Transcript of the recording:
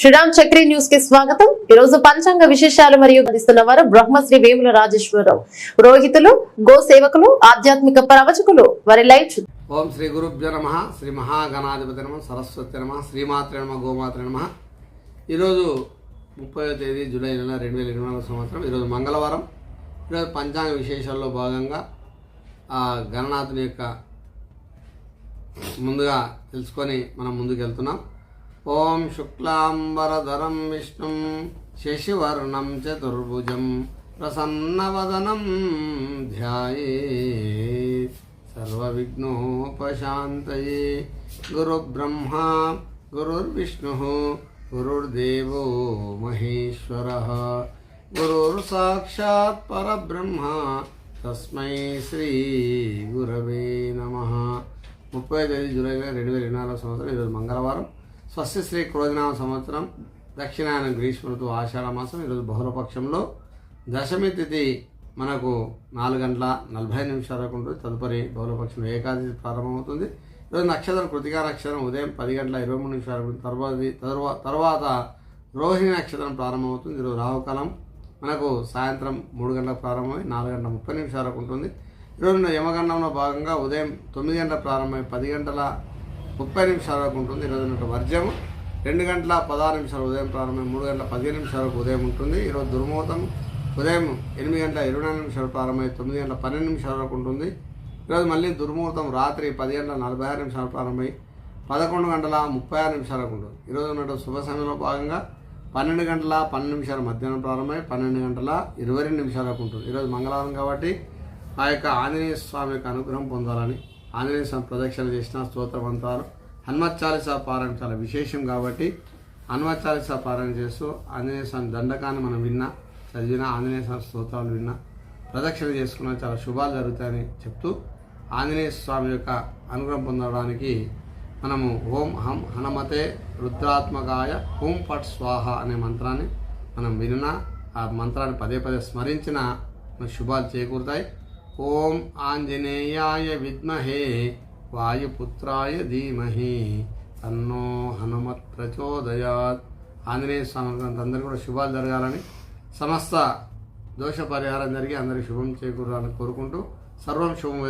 శ్రీరామ్ చక్రి న్యూస్కి స్వాగతం. ఈ రోజు పంచాంగ విశేషాలు మరియు అందిస్తున్న వారు బ్రహ్మశ్రీ వేముల రాజేశ్వరరావు. రోహితులు గో సేవకులు ఆధ్యాత్మిక ప్రవచకులు వారి లైవ్ ఓం శ్రీ గురుభ్యో నమ శ్రీ మహాగణాధిపతి నమ సరస్వతి నమ శ్రీమాత్ర నమ గోమాత్ర నమ. ఈరోజు ముప్పై తేదీ జూలై నెల రెండు వేల ఇరవై నాలుగు సంవత్సరం. ఈరోజు మంగళవారం. ఈరోజు పంచాంగ విశేషాల్లో భాగంగా ఆ గణనాథుని యొక్క ముందుగా తెలుసుకొని మనం ముందుకు వెళ్తున్నాం ఓం శుక్లాంబరధరం విష్ణుం శశివర్ణం చతుర్భుజం ప్రసన్నవదనం ధ్యాయే సర్వవిఘ్నోపశాంతయే. గురుబ్రహ్మ గురుర్విష్ణు గురుర్దేవో మహేశ్వర. గురుర్సాక్షాత్ పరబ్రహ్మ తస్మై శ్రీ గురవే నమ. ముప్పై తేదీ జూలై రెండు వేల ఇరవై నాలుగు సంవత్సరం ఈరోజు మంగళవారం. స్వస్తిశ్రీ క్రోధనామ సంవత్సరం దక్షిణాయన గ్రీష్మ ఋతువు ఆషాఢ మాసం ఈరోజు బహుళపక్షంలో. దశమి తిథి మనకు నాలుగు గంటల నలభై నిమిషాల వరకు ఉంటుంది. తదుపరి బహుళపక్షంలో ఏకాదశి ప్రారంభమవుతుంది. ఈరోజు నక్షత్రం కృతికా నక్షత్రం ఉదయం పది గంటల ఇరవై మూడు నిమిషాల వరకు తర్వాత తర్వాత రోహిణి నక్షత్రం ప్రారంభమవుతుంది. ఈరోజు రాహుకాలం మనకు సాయంత్రం మూడు గంటలకు ప్రారంభమై నాలుగు గంటల ముప్పై నిమిషాల వరకు ఉంటుంది. ఈరోజు యమగండంలో భాగంగా ఉదయం తొమ్మిది గంటల ప్రారంభమై పది గంటల ముప్పై నిమిషాల వరకు ఉంటుంది ఈరోజు ఉన్నట్టు వర్జము. రెండు గంటల పదహారు నిమిషాలు ఉదయం ప్రారంభమై మూడు గంటల పదిహేను నిమిషాల వరకు ఉదయం ఉంటుంది. ఈరోజు దుర్ముహూర్తం. ఉదయం ఎనిమిది గంటల ఇరవై నాలుగు నిమిషాలు ప్రారంభమై తొమ్మిది గంటల పన్నెండు నిమిషాల వరకు ఉంటుంది. ఈరోజు మళ్ళీ దుర్ముహూర్తం రాత్రి పది గంటల నలభై ఆరు నిమిషాలు ప్రారంభమై పదకొండు గంటల ముప్పై ఆరు నిమిషాల వరకు ఉంటుంది. ఈరోజు ఉన్నట్టు శుభ సమయంలో భాగంగా పన్నెండు గంటల పన్నెండు నిమిషాలు మధ్యాహ్నం ప్రారంభమై పన్నెండు గంటల ఇరవై రెండు నిమిషాల వరకు ఉంటుంది. ఈరోజు మంగళవారం కాబట్టి ఆ యొక్క ఆంజనేయ స్వామి యొక్క అనుగ్రహం పొందాలని ఆంజనేయ స్వామి ప్రదక్షిణ చేసిన స్తోత్ర మంత్రాలు హనుమత్ చాలీసా పారాయణ చాలా విశేషం కాబట్టి హనుమత్ చాలీసా పారాయణ చేస్తూ ఆంజనేయ స్వామి దండకాన్ని మనం విన్నా చదివిన ఆంజనేయ స్వామి స్తోత్రాలు విన్నా ప్రదక్షిణ చేసుకున్న చాలా శుభాలు జరుగుతాయని చెప్తూ ఆంజనేయ స్వామి యొక్క అనుగ్రహం పొందడానికి మనము ఓం హం హనుమతే రుద్రాత్మకాయ ఓం పట్ స్వాహ అనే మంత్రాన్ని మనం విన్నా ఆ మంత్రాన్ని పదే పదే స్మరించిన శుభాలు చేకూరుతాయి. ఓం ఆంజనేయాయ విద్మహే వాయుపుత్రాయ ధీమహి తన్నో హనుమత్ ప్రచోదయాత్. ఆంజనేయ స్వామి అందరికీ కూడా శుభాలు జరగాలని సమస్త దోష పరిహారం జరిగి అందరికీ శుభం చేకూరాలని కోరుకుంటూ సర్వం శుభం